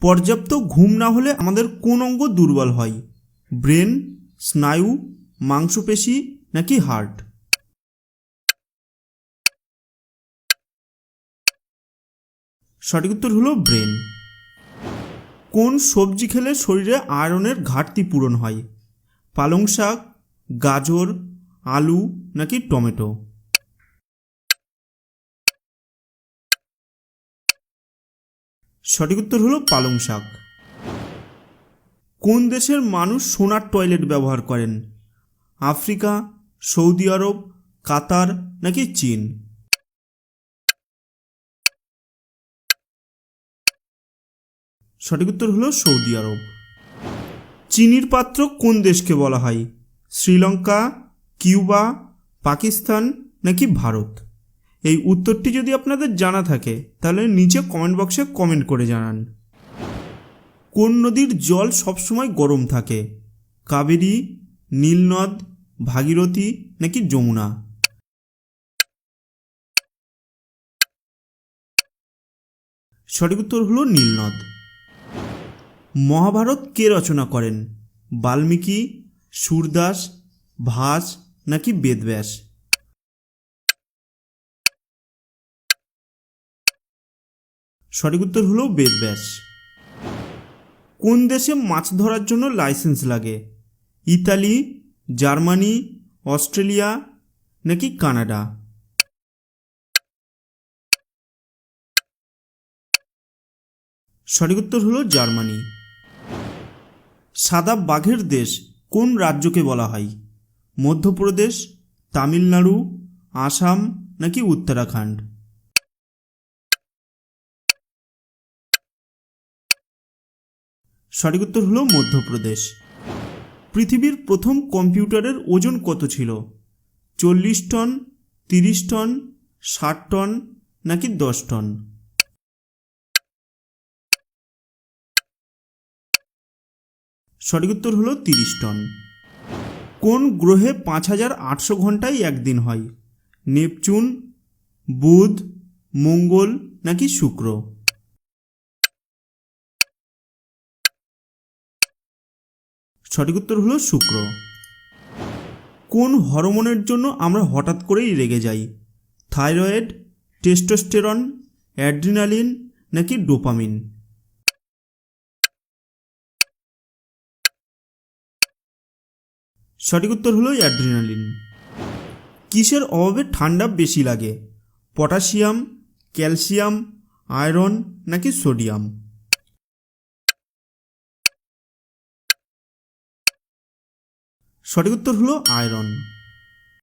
পর্যাপ্ত ঘুম না হলে আমাদের কোন অঙ্গ দুর্বল হয়? ব্রেন, স্নায়ু, মাংসপেশি নাকি হার্ট? সঠিক উত্তর হলো ব্রেন। কোন সবজি খেলে শরীরে আয়রনের ঘাটতি পূরণ হয়? পালং শাক, গাজর, আলু নাকি টমেটো? সঠিক উত্তর হলো পালং শাক। কোন দেশের মানুষ সোনার টয়লেট ব্যবহার করেন? আফ্রিকা, সৌদি আরব, কাতার নাকি চীন? সঠিক উত্তর হলো সৌদি আরব। চিনির পাত্র কোন দেশকে বলা হয়? শ্রীলঙ্কা, কিউবা, পাকিস্তান নাকি ভারত? এই উত্তরটি যদি আপনাদের জানা থাকে, তাহলে নিচে কমেন্ট বক্সে কমেন্ট করে জানান। কোন নদীর জল সবসময় গরম থাকে? কাবেরী, নীলনদ, ভাগীরথী নাকি যমুনা? সঠিক উত্তর হলো নীলনদ। মহাভারত কে রচনা করেন? বাল্মীকি, সুরদাস, ভাস নাকি বেদব্যাস? সঠিক উত্তর হলো বেদব্যাস কোন দেশে মাছ ধরার জন্য লাইসেন্স লাগে? ইতালি, জার্মানি, অস্ট্রেলিয়া নাকি কানাডা? সঠিক উত্তর হলো জার্মানি। সাদা বাঘের দেশ কোন রাজ্যকে বলা হয়? মধ্যপ্রদেশ, তামিলনাড়ু, আসাম নাকি উত্তরাখণ্ড? সঠিক উত্তর হলো মধ্যপ্রদেশ। পৃথিবীর প্রথম কম্পিউটারের ওজন কত ছিল? চল্লিশ টন, তিরিশ টন, ষাট টন, নাকি দশ টন? সঠিক উত্তর হলো তিরিশ টন। কোন গ্রহে পাঁচ হাজার আটশো ঘন্টায় একদিন হয়? নেপচুন, বুধ, মঙ্গল, নাকি শুক্র? সঠিক উত্তর হলো শুক্র। কোন হরমোনের জন্য আমরা হঠাৎ করেই রেগে যাই? থাইরয়েড, টেস্টোস্টেরন, অ্যাড্রিনালিন নাকি ডোপামিন? সঠিক উত্তর হলো অ্যাড্রিনালিন। কিসের অভাবে ঠান্ডা বেশি লাগে? পটাশিয়াম, ক্যালসিয়াম, আয়রন নাকি সোডিয়াম? সঠিক উত্তর হলো আয়রন।